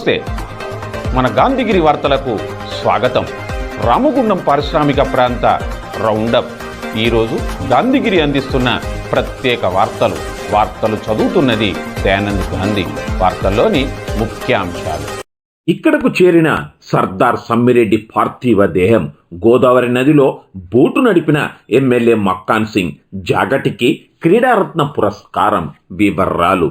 నమస్తే. మన గాంధీగిరి వార్తలకు స్వాగతం. రామగుండం పారిశ్రామిక ప్రాంత రౌండప్. ఈరోజు గాంధీగిరి అందిస్తున్న ప్రత్యేక వార్తలు. వార్తలు చదువుతున్నది దయానంద్ గాంధీ. వార్తల్లోని ముఖ్యాంశాలు. ఇక్కడకు చేరిన సర్దార్ సమ్మిరెడ్డి పార్థివ దేహం గోదావరి నదిలో బోటు నడిపిన ఎమ్మెల్యే మక్కాన్ సింగ్ జాగటికి క్రీడారత్న పురస్కారం వివరాలు.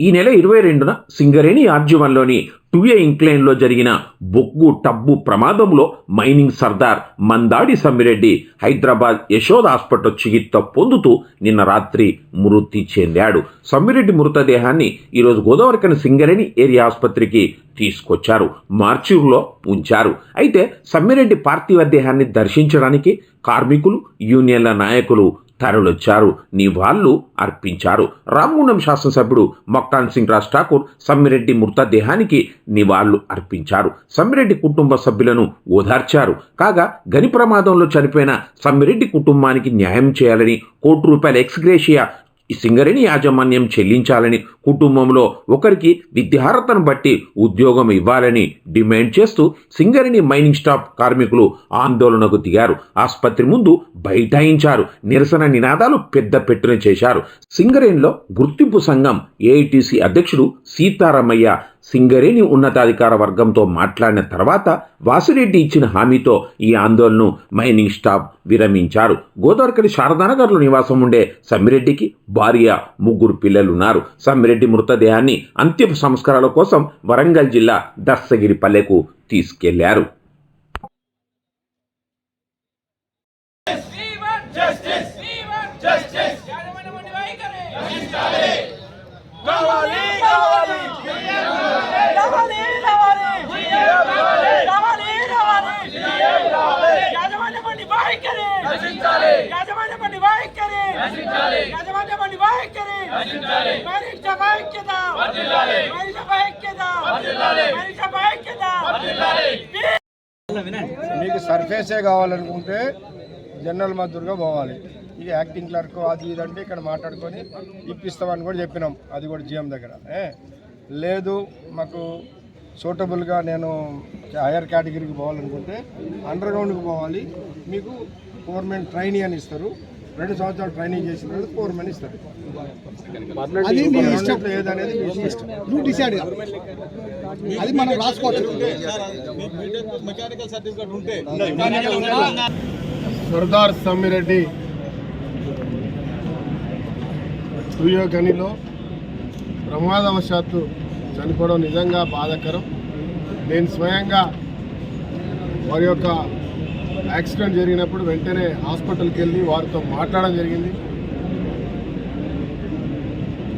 ఈ నెల ఇరవై రెండున సింగరేణి ఆర్జీవన్లోని టూఏ ఇంక్లైన్లో జరిగిన బొగ్గు టబ్బు ప్రమాదంలో మైనింగ్ సర్దార్ మందాడి సమ్మిరెడ్డి హైదరాబాద్ యశోద హాస్పిటల్ చికిత్స పొందుతూ నిన్న రాత్రి మృతి చెందాడు. సమ్మిరెడ్డి మృతదేహాన్ని ఈరోజు గోదావరికని సింగరేణి ఏరియా ఆసుపత్రికి తీసుకొచ్చారు. మార్చూరులో ఉంచారు. అయితే సమ్మిరెడ్డి పార్థివ దేహాన్ని దర్శించడానికి కార్మికులు యూనియన్ల నాయకులు తరలొచ్చారు. నివాళులు అర్పించారు. రామగుండం శాసనసభ్యుడు మొక్కాన్ సింగ్ రాజ్ ఠాకూర్ సమ్మిరెడ్డి మృతదేహానికి నివాళులు అర్పించారు. సమ్మిరెడ్డి కుటుంబ సభ్యులను ఓదార్చారు. కాగా గని ప్రమాదంలో చనిపోయిన సమ్మిరెడ్డి కుటుంబానికి న్యాయం చేయాలని కోటి రూపాయల ఎక్స్గ్రేషియా ఈ సింగరేణి యాజమాన్యం చెల్లించాలని కుటుంబంలో ఒకరికి విద్యార్హతను బట్టి ఉద్యోగం ఇవ్వాలని డిమాండ్ చేస్తూ సింగరేణి మైనింగ్ స్టాఫ్ కార్మికులు ఆందోళనకు దిగారు. ఆసుపత్రి ముందు బైఠాయించారు. నిరసన నినాదాలు పెద్ద పెట్టున చేశారు. సింగరేణిలో గుర్తింపు సంఘం ఏఐటీసీ అధ్యక్షుడు సీతారామయ్య సింగరేణి ఉన్నతాధికార వర్గంతో మాట్లాడిన తర్వాత వాసిరెడ్డి ఇచ్చిన హామీతో ఈ ఆందోళనను మైనింగ్ స్టాఫ్ విరమించారు. గోదావరికని శారదానగర్లో నివాసం ఉండే సమ్మిరెడ్డికి భార్య ముగ్గురు పిల్లలున్నారు. సమ్మిరెడ్డి మృతదేహాన్ని అంతిమ సంస్కారాల కోసం వరంగల్ జిల్లా దర్శగిరి పల్లెకు తీసుకెళ్ళారు. వైఖరి. మనిష మనిష మనిష మీకు సర్ఫేసే కావాలనుకుంటే జనరల్ మద్దతుగా పోవాలి. ఇది యాక్టింగ్ క్లర్క్ అది ఇది అంటే ఇక్కడ మాట్లాడుకొని ఇప్పిస్తామని కూడా చెప్పినాం. అది కూడా జిఎం దగ్గర? లేదు మాకు సూటబుల్గా నేను హైయర్ కేటగిరీకి పోవాలనుకుంటే అండర్ గ్రౌండ్కి పోవాలి. మీకు ఫోర్మెన్ ట్రైనింగ్ అని ఇస్తారు. రెండు సంవత్సరాలు ట్రైనింగ్ చేసిన తర్వాత ఫోర్మెన్ ఇస్తారు రెండిట్లో ఏదనేది మీ ఇష్టం. నువ్వు డిసైడ్ అది మనం రాసుకోవచ్చు. సర్దార్ సమ్మిరెడ్డి సూర్య గనిలో ప్రమాదవశాత్తు చనిపోవడం నిజంగా బాధాకరం. నేను స్వయంగా వారి యొక్క యాక్సిడెంట్ జరిగినప్పుడు వెంటనే హాస్పిటల్కి వెళ్ళి వారితో మాట్లాడడం జరిగింది.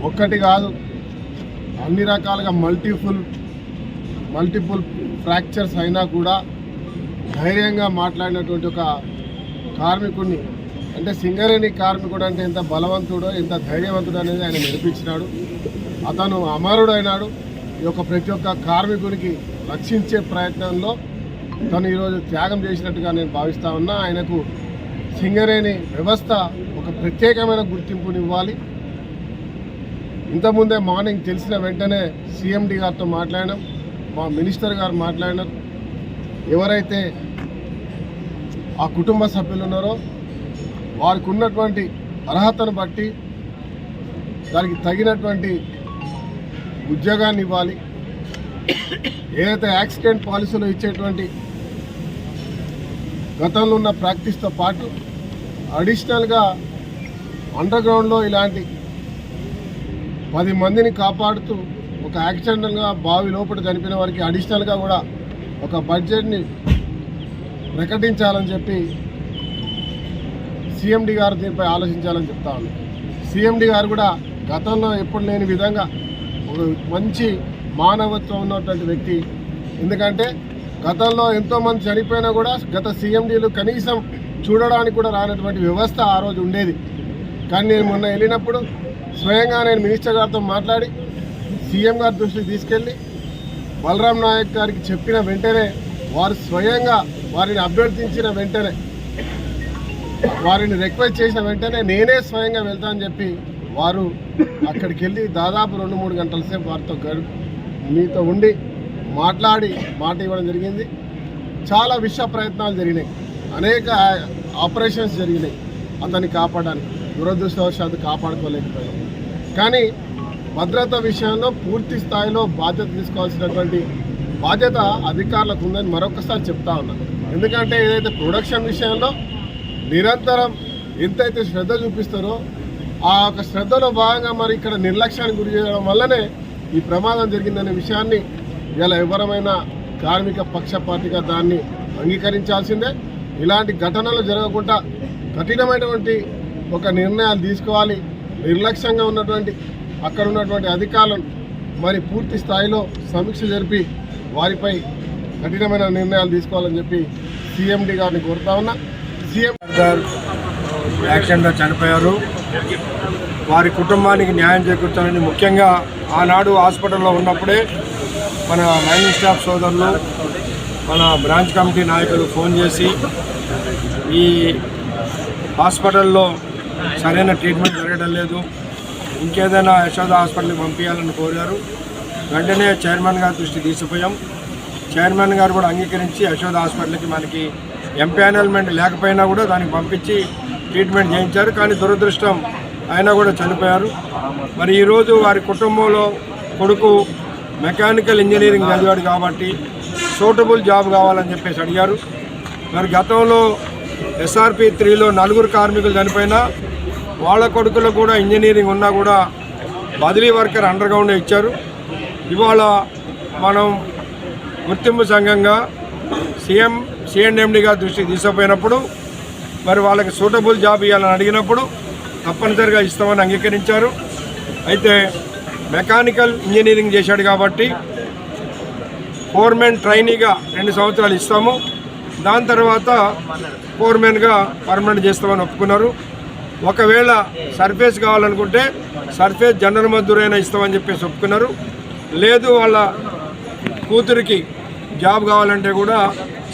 ఒక్కటి కాదు అన్ని రకాలుగా మల్టీఫుల్ మల్టిపుల్ ఫ్రాక్చర్స్ అయినా కూడా ధైర్యంగా మాట్లాడినటువంటి ఒక కార్మికుడిని అంటే సింగరేణి కార్మికుడు అంటే ఎంత బలవంతుడో ఎంత ధైర్యవంతుడు అనేది ఆయన నిరూపించినాడు అతను అమరుడైనాడు. ఈ యొక్క ప్రతి ఒక్క కార్మికుడికి రక్షించే ప్రయత్నంలో తను ఈరోజు త్యాగం చేసినట్టుగా నేను భావిస్తా ఉన్నా. ఆయనకు సింగరేణి వ్యవస్థ ఒక ప్రత్యేకమైన గుర్తింపునివ్వాలి. ఇంతకుముందే మార్నింగ్ తెలిసిన వెంటనే సీఎండి గారితో మాట్లాడినాం మా మినిస్టర్ గారు మాట్లాడినారు. ఎవరైతే ఆ కుటుంబ సభ్యులు ఉన్నారో వారికి ఉన్నటువంటి అర్హతను బట్టి దానికి తగినటువంటి ఉద్యోగాన్ని ఇవ్వాలి. ఏదైతే యాక్సిడెంట్ పాలసీలో ఇచ్చేటువంటి గతంలో ఉన్న ప్రాక్టీస్తో పాటు అడిషనల్గా అండర్ గ్రౌండ్లో ఇలాంటి పది మందిని కాపాడుతూ ఒక యాక్సిడెంటల్గా బావి లోపల చనిపోయిన వారికి అడిషనల్గా కూడా ఒక బడ్జెట్ని ప్రకటించాలని చెప్పి సీఎండి గారు దీనిపై ఆలోచించాలని చెప్తా ఉన్నాను సీఎండి గారు కూడా గతంలో ఎప్పుడు లేని విధంగా ఒక మంచి మానవత్వం ఉన్నటువంటి వ్యక్తి. ఎందుకంటే గతంలో ఎంతోమంది చనిపోయినా కూడా గత సీఎండీలు కనీసం చూడడానికి కూడా రానటువంటి వ్యవస్థ ఆ రోజు ఉండేది. కానీ నేను మొన్న వెళ్ళినప్పుడు స్వయంగా నేను మినిస్టర్ గారితో మాట్లాడి సీఎం గారి దృష్టికి తీసుకెళ్ళి బలరాం నాయక్ గారికి చెప్పిన వెంటనే వారు స్వయంగా వారిని అభ్యర్థించిన వెంటనే వారిని రిక్వెస్ట్ చేసిన వెంటనే నేనే స్వయంగా వెళ్తానని చెప్పి వారు అక్కడికి వెళ్ళి దాదాపు రెండు మూడు గంటల సేపు వారితో గడు మీతో ఉండి మాట్లాడి మాట ఇవ్వడం జరిగింది. చాలా విష ప్రయత్నాలు జరిగినాయి. అనేక ఆపరేషన్స్ జరిగినాయి అతన్ని కాపాడడానికి. దురదృష్టవశాత్తు కాపాడుకోలేకపోయాం. కానీ భద్రత విషయంలో పూర్తి స్థాయిలో బాధ్యత తీసుకోవాల్సినటువంటి బాధ్యత అధికారులకు ఉందని మరొకసారి చెప్తా ఉన్నాను ఎందుకంటే ఏదైతే ప్రొడక్షన్ విషయంలో నిరంతరం ఎంతైతే శ్రద్ధ చూపిస్తారో ఆ యొక్క శ్రద్ధలో భాగంగా మరి ఇక్కడ నిర్లక్ష్యానికి గురి చేయడం వల్లనే ఈ ప్రమాదం జరిగిందనే విషయాన్ని ఇలా వివరమైన కార్మిక పక్షపాతిగా దాన్ని అంగీకరించాల్సిందే. ఇలాంటి ఘటనలు జరగకుండా కఠినమైనటువంటి ఒక నిర్ణయాలు తీసుకోవాలి. నిర్లక్ష్యంగా ఉన్నటువంటి అక్కడ ఉన్నటువంటి అధికారులను మరి పూర్తి స్థాయిలో సమీక్ష జరిపి వారిపై కఠినమైన నిర్ణయాలు తీసుకోవాలని చెప్పి సీఎండి గారిని కోరుతా ఉన్నా. సీఎం గారు యాక్సిడెంట్లో చనిపోయారు. వారి కుటుంబానికి న్యాయం చేకూర్చాలని ముఖ్యంగా ఆనాడు హాస్పిటల్లో ఉన్నప్పుడే మన మైనింగ్ స్టాఫ్ సోదరులు మన బ్రాంచ్ కమిటీ నాయకులు ఫోన్ చేసి ఈ హాస్పిటల్లో సరైన ట్రీట్మెంట్ జరగడం లేదు. ఇంకేదైనా యశోద హాస్పిటల్కి పంపించాలని కోరారు. వెంటనే చైర్మన్ గారి దృష్టి తీసిపోయాం. చైర్మన్ గారు కూడా అంగీకరించి యశోద హాస్పిటల్కి మనకి ఎంపానల్మెంట్ లేకపోయినా కూడా దానికి పంపించి ట్రీట్మెంట్ చేయించారు. కానీ దురదృష్టం ఆయన కూడా చనిపోయారు. మరి ఈరోజు వారి కుటుంబంలో కొడుకు మెకానికల్ ఇంజనీరింగ్ చదివాడు కాబట్టి సూటబుల్ జాబ్ కావాలని చెప్పేసి అడిగారు. మరి గతంలో ఎస్ఆర్పి త్రీలో నలుగురు కార్మికులు చనిపోయినా వాళ్ళ కొడుకులకు కూడా ఇంజనీరింగ్ ఉన్నా కూడా బదిలీ వర్కర్ అండర్ గ్రౌండ్ ఇచ్చారు. ఇవాళ మనం గుర్తింపు సంఘంగా సీఎం సిఎండ్ఎండిగా దృష్టికి తీసుకుపోయినప్పుడు మరి వాళ్ళకి సూటబుల్ జాబ్ ఇవ్వాలని అడిగినప్పుడు తప్పనిసరిగా ఇస్తామని అంగీకరించారు. అయితే మెకానికల్ ఇంజనీరింగ్ చేశాడు కాబట్టి ఫోర్మెన్ ట్రైనీగా రెండు సంవత్సరాలు ఇస్తాము. దాని తర్వాత ఫోర్మెన్గా పర్మనెంట్ చేస్తామని ఒప్పుకున్నారు. ఒకవేళ సర్ఫేస్ కావాలనుకుంటే సర్ఫేస్ జనరల్ మద్దూరైనా ఇస్తామని చెప్పేసి ఒప్పుకున్నారు. లేదు వాళ్ళ కూతురికి జాబ్ కావాలంటే కూడా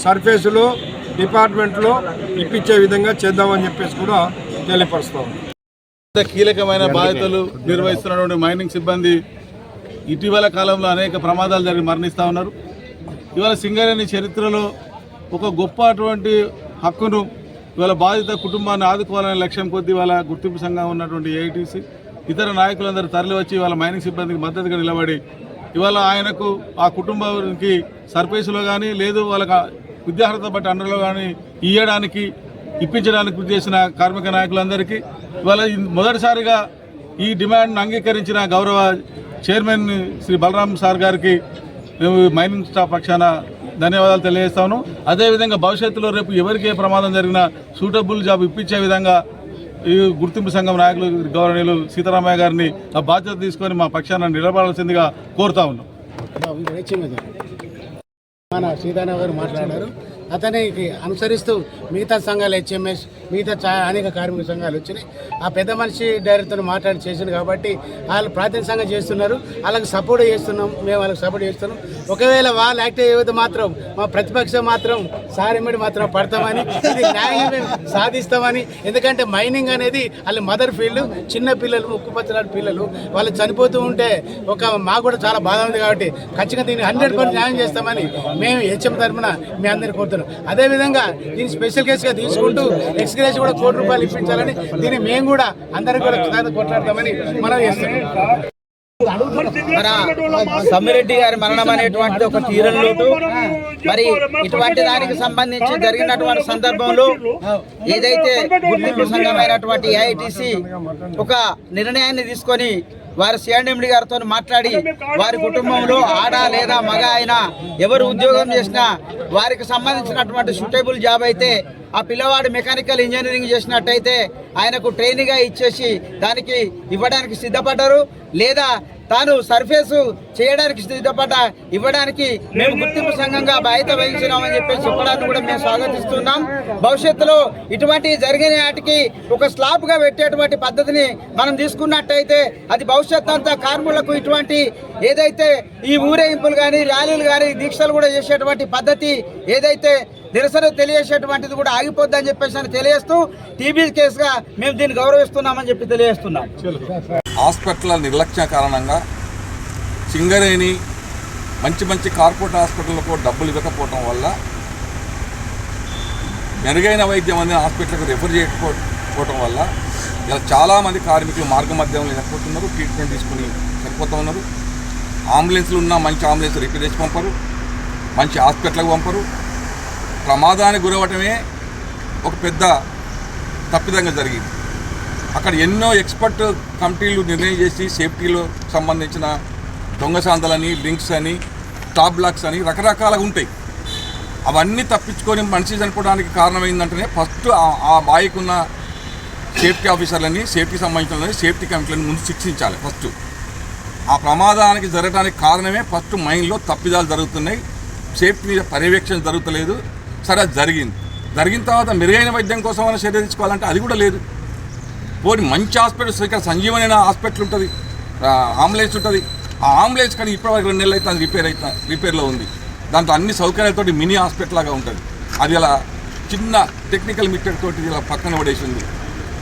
సర్ఫేస్లో డిపార్ట్మెంట్లో ఇప్పించే విధంగా చేద్దామని చెప్పేసి కూడా తెలియపరుస్తాం. కీలకమైన బాధ్యతలు నిర్వహిస్తున్నటువంటి మైనింగ్ సిబ్బంది ఇటీవల కాలంలో అనేక ప్రమాదాలు జరిగి మరణిస్తూ ఉన్నారు. ఇవాళ సింగరేణి చరిత్రలో ఒక గొప్ప అటువంటి హక్కును ఇవాళ బాధిత కుటుంబాన్ని ఆదుకోవాలనే లక్ష్యం కొద్దీ వాళ్ళ గుర్తింపు సంఘం ఉన్నటువంటి ఏఐటీసీ ఇతర నాయకులందరూ తరలి వచ్చి ఇవాళ మైనింగ్ సిబ్బందికి మద్దతుగా నిలబడి ఇవాళ ఆయనకు ఆ కుటుంబానికి సర్పేసులో కానీ లేదు వాళ్ళకి విద్యార్హత బట్టి అండర్లో కానీ ఇయ్యడానికి ఇప్పించడానికి కృషి చేసిన కార్మిక నాయకులందరికీ ఇవాళ మొదటిసారిగా ఈ డిమాండ్ను అంగీకరించిన గౌరవ చైర్మన్ శ్రీ బలరాం సార్ గారికి మేము మైనింగ్ స్టాఫ్ పక్షాన ధన్యవాదాలు తెలియజేస్తాను. అదేవిధంగా భవిష్యత్తులో రేపు ఎవరికి ఏ ప్రమాదం జరిగినా సూటబుల్ జాబ్ ఇప్పించే విధంగా ఈ గుర్తింపు సంఘం నాయకులు గౌరవనీయులు సీతారామయ్య గారిని ఆ బాధ్యత తీసుకొని మా పక్షాన నిలబడాల్సిందిగా కోరుతా ఉన్నాం. సీతారామ గారు మాట్లాడారు. అతనికి అనుసరిస్తూ మిగతా సంఘాలు హెచ్ఎంఎస్ మిగతా చా అనేక కార్మిక సంఘాలు వచ్చినాయి. ఆ పెద్ద మనిషి డైరెక్టర్ మాట్లాడి చేసింది కాబట్టి వాళ్ళు ప్రాతినిధ్యంగా చేస్తున్నారు. వాళ్ళకి సపోర్ట్ చేస్తున్నాం. మేము వాళ్ళకి సపోర్ట్ చేస్తున్నాం. ఒకవేళ వాళ్ళు యాక్టివ్ అయ్యేది మాత్రం మా ప్రతిపక్షం మాత్రం సారెమ్మడి మాత్రం పడతామని ఇది న్యాయంగా సాధిస్తామని. ఎందుకంటే మైనింగ్ అనేది వాళ్ళ మదర్ ఫీల్డ్ చిన్న పిల్లలు ముక్కుపచ్చలాంటి పిల్లలు వాళ్ళు చనిపోతూ ఉంటే ఒక మాకు కూడా చాలా బాధ ఉంది కాబట్టి ఖచ్చితంగా దీన్ని హండ్రెడ్ పర్సెంట్ న్యాయం చేస్తామని మేము హెచ్ఎం తరఫున మీ అందరికీ కోరుతున్నాం. అదేవిధంగా దీన్ని స్పెషల్ కేసుగా తీసుకుంటూ ఎక్స్గ్రేజ్ కూడా కోటి రూపాయలు ఇప్పించాలని దీన్ని మేము కూడా అందరికీ కూడా కృతజ్ఞత కొట్లాడతామని మనం చేస్తున్నాం. సమ్మిరెడ్డి గారి మరణం అనేటువంటి ఒక తీరం లోటు. మరి ఇటువంటి దానికి సంబంధించి జరిగినటువంటి సందర్భంలో ఏదైతే గుర్తింపు సంఘమైనటువంటి ఏఐటిసి ఒక నిర్ణయాన్ని తీసుకొని వారి సిఎండి గారితో మాట్లాడి వారి కుటుంబంలో ఆడ లేదా మగ అయినా ఎవరు ఉద్యోగం చేసినా వారికి సంబంధించినటువంటి సూటబుల్ జాబ్ అయితే ఆ పిల్లవాడు మెకానికల్ ఇంజనీరింగ్ చేసినట్టయితే ఆయనకు ట్రైనింగ్గా ఇచ్చేసి దానికి ఇవ్వడానికి సిద్ధపడ్డారు. లేదా తాను సర్ఫేసు చేయడానికి సిద్ధపడ్డ ఇవ్వడానికి మేము గుర్తింపు సంఘంగా బాధ్యత వహించినామని చెప్పేసి చెప్పడానికి కూడా మేము స్వాగతిస్తున్నాం. భవిష్యత్తులో ఇటువంటి జరిగిన వాటికి ఒక స్లాబ్గా పెట్టేటువంటి పద్ధతిని మనం తీసుకున్నట్టయితే అది భవిష్యత్తు అంతా కార్మికులకు ఇటువంటి ఏదైతే ఈ ఊరేగింపులు కానీ ర్యాలీలు కానీ దీక్షలు కూడా చేసేటువంటి పద్ధతి ఏదైతే నిరసన తెలియజేసేటువంటిది కూడా ఆగిపోద్దని చెప్పేసి అని తెలియజేస్తూ టీబీ కేసుగా మేము దీన్ని గౌరవిస్తున్నామని చెప్పి తెలియజేస్తున్నాం. హాస్పిటల్ నిర్లక్ష్య కారణంగా చింగరేణి మంచి మంచి కార్పొరేట్ హాస్పిటల్లకు డబ్బులు ఇవ్వకపోవటం వల్ల మెరుగైన వైద్యం అందిన హాస్పిటల్కి రెఫర్ చేయకపోవటం వల్ల ఇలా చాలామంది కార్మికులు మార్గ మధ్యంలో చనిపోతున్నారు ట్రీట్మెంట్ తీసుకుని చనిపోతూ ఉన్నారు. అంబులెన్స్లు ఉన్న మంచి అంబులెన్స్ రిపేర్ చేసి పంపరు మంచి హాస్పిటల్కి పంపరు. ప్రమాదానికి గురవటమే ఒక పెద్ద తప్పిదంగా జరిగింది. అక్కడ ఎన్నో ఎక్స్పర్ట్ కమిటీలు నిర్ణయం చేసి సేఫ్టీలో సంబంధించిన దొంగసాందలని లింక్స్ అని టాప్ బ్లాక్స్ అని రకరకాలుగా ఉంటాయి. అవన్నీ తప్పించుకొని మనిషి చనిపోవడానికి కారణం ఫస్ట్ ఆ బాయికున్న సేఫ్టీ ఆఫీసర్లని సేఫ్టీ సంబంధించిన సేఫ్టీ కమిటీలను ముందు శిక్షించాలి ఫస్ట్. ఆ ప్రమాదానికి జరగడానికి కారణమే ఫస్ట్ మైండ్లో తప్పిదాలు జరుగుతున్నాయి. సేఫ్టీ మీద పర్యవేక్షణ జరుగుతలేదు. సరే అది జరిగింది. జరిగిన తర్వాత మెరుగైన వైద్యం కోసం అని చర్య తీసుకోవాలంటే అది కూడా లేదు. పోనీ మంచి హాస్పిటల్స్ ఇక్కడ సంజీవని హాస్పిటల్ ఉంటుంది. అంబులెన్స్ ఉంటుంది. ఆ అంబులెన్స్ కానీ ఇప్పటివరకు రెండు నెలలు అయితే అది రిపేర్ అవుతా రిపేర్లో ఉంది. దాంట్లో అన్ని సౌకర్యాలతో మినీ హాస్పిటల్ లాగా ఉంటుంది. అది ఇలా చిన్న టెక్నికల్ మిట్టెడ్ తోటి ఇలా పక్కన పడేసింది.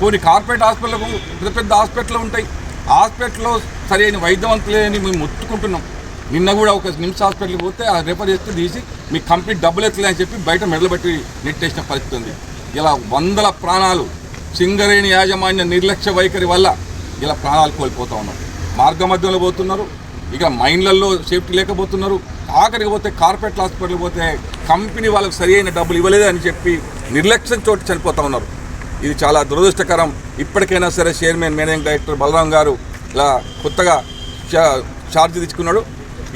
పోనీ కార్పొరేట్ హాస్పిటల్కు పెద్ద పెద్ద హాస్పిటల్ ఉంటాయి. హాస్పిటల్లో సరైన వైద్యవంతులేని మేము మొత్తుకుంటున్నాం. నిన్న కూడా ఒక నిమ్స్ హాస్పిటల్కి పోతే ఆ రిఫర్ చేస్తే తీసి మీకు కంప్లీట్ డబ్బులు ఎత్తలే అని చెప్పి బయట మెడలబెట్టి నెట్టేసిన పరిస్థితి ఉంది. ఇలా వందల ప్రాణాలు సింగరేణి యాజమాన్య నిర్లక్ష్య వైఖరి వల్ల ఇలా ప్రాణాలు కోల్పోతూ ఉన్నారు. మార్గ మధ్యలో పోతున్నారు. ఇక మైన్లలో సేఫ్టీ లేకపోతున్నారు. ఆఖరికి పోతే కార్పొరేట్ హాస్పిటల్ పోతే కంపెనీ వాళ్ళకి సరి అయిన డబ్బులు ఇవ్వలేదు అని చెప్పి నిర్లక్ష్యం చోటు చనిపోతూ ఉన్నారు. ఇది చాలా దురదృష్టకరం. ఇప్పటికైనా సరే చైర్మన్ మేనేజింగ్ డైరెక్టర్ బలరాం గారు ఇలా కొత్తగా ఛార్జ్ తీసుకున్నాడు.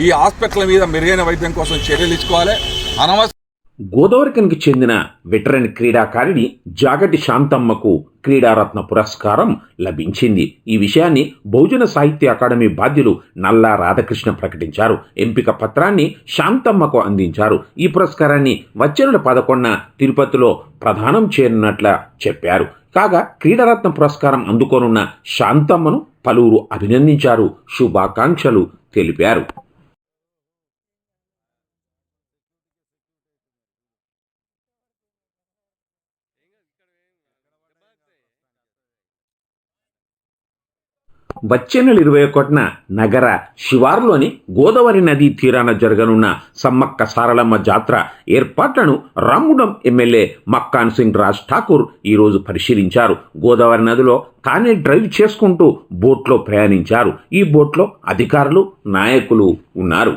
ఈ హాస్పిటల్ మీద మెరుగైన వైద్యం కోసం చర్యలు తీసుకోవాలి. అనవసరం గోదావరికనికి చెందిన వెటరన్ క్రీడాకారిణి జాగటి శాంతమ్మకు క్రీడారత్న పురస్కారం లభించింది. ఈ విషయాన్ని బహుజన సాహిత్య అకాడమీ బాధ్యులు నల్లా రాధాకృష్ణ ప్రకటించారు. ఎంపిక పత్రాన్ని శాంతమ్మకు అందించారు. ఈ పురస్కారాన్ని వచ్చే నెల పదకొండున తిరుపతిలో ప్రదానం చేయనున్నట్ల చెప్పారు. కాగా క్రీడారత్న పురస్కారం అందుకోనున్న శాంతమ్మను పలువురు అభినందించారు. శుభాకాంక్షలు తెలిపారు. వచ్చే నెల ఇరవై ఒకటిన నగర శివార్లోని గోదావరి నదీ తీరాన జరగనున్న సమ్మక్క సారలమ్మ జాతర ఏర్పాట్లను రాముడం ఎమ్మెల్యే మక్కాన్ సింగ్ రాజ్ ఠాకూర్ ఈరోజు పరిశీలించారు. గోదావరి నదిలో తానే డ్రైవ్ చేసుకుంటూ బోట్లో ప్రయాణించారు. ఈ బోట్లో అధికారులు నాయకులు ఉన్నారు.